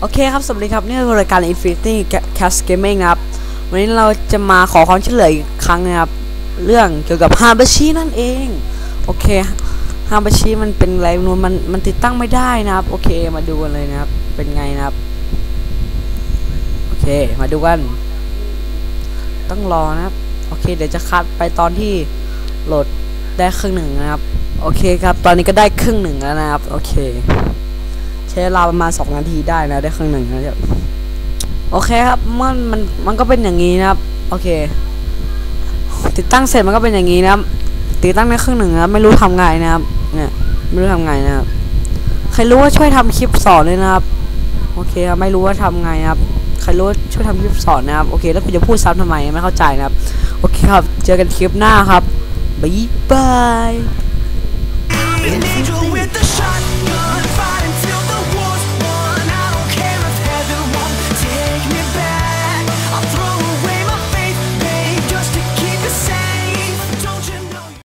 โอเคครับ สวัสดีครับ นี่คือรายการ Infinity Cast Gaming นะครับ วันนี้เราจะมาขอความช่วยเหลืออีกครั้งนะครับ เรื่องเกี่ยวกับฮาบาชินั่นเอง โอเคฮาบาชิมันเป็นอะไรนูนมันมันติดตั้งไม่ได้นะครับ โอเคมาดูกันเลยนะครับ เป็นไงนะครับ เค มาดูกัน ต้องรอนะครับ โอเค เดี๋ยวจะคัดไปตอนที่โหลดได้ครึ่งหนึ่งนะครับ โอเคครับ ตอนนี้ก็ได้ครึ่งหนึ่งแล้วนะครับ โอเค ใช้เวลาประมาณ2นาทีได้นะ ได้ครึ่งหนึ่งนะครับ โอเคครับมันมันมันก็เป็นอย่างนี้นะครับ โอเค ติดตั้งเสร็จมันก็เป็นอย่างนี้นะครับ ติดตั้งในครึ่งหนึ่งนะครับ ไม่รู้ทำไงนะครับ เนี่ยไม่รู้ทำไงนะครับ ใครรู้ว่าช่วยทำคลิปสอนเลยนะครับ โอเคครับ ไม่รู้ว่าทำไงนะครับ ครรู้ช่วยทำคลิปสอนนะครับ โอเค แล้วคุณจะพูดซ้ำทำไมไม่เข้าใจนะครับ โอเคครับ เจอกันคลิปหน้าครับ บ๊ายบาย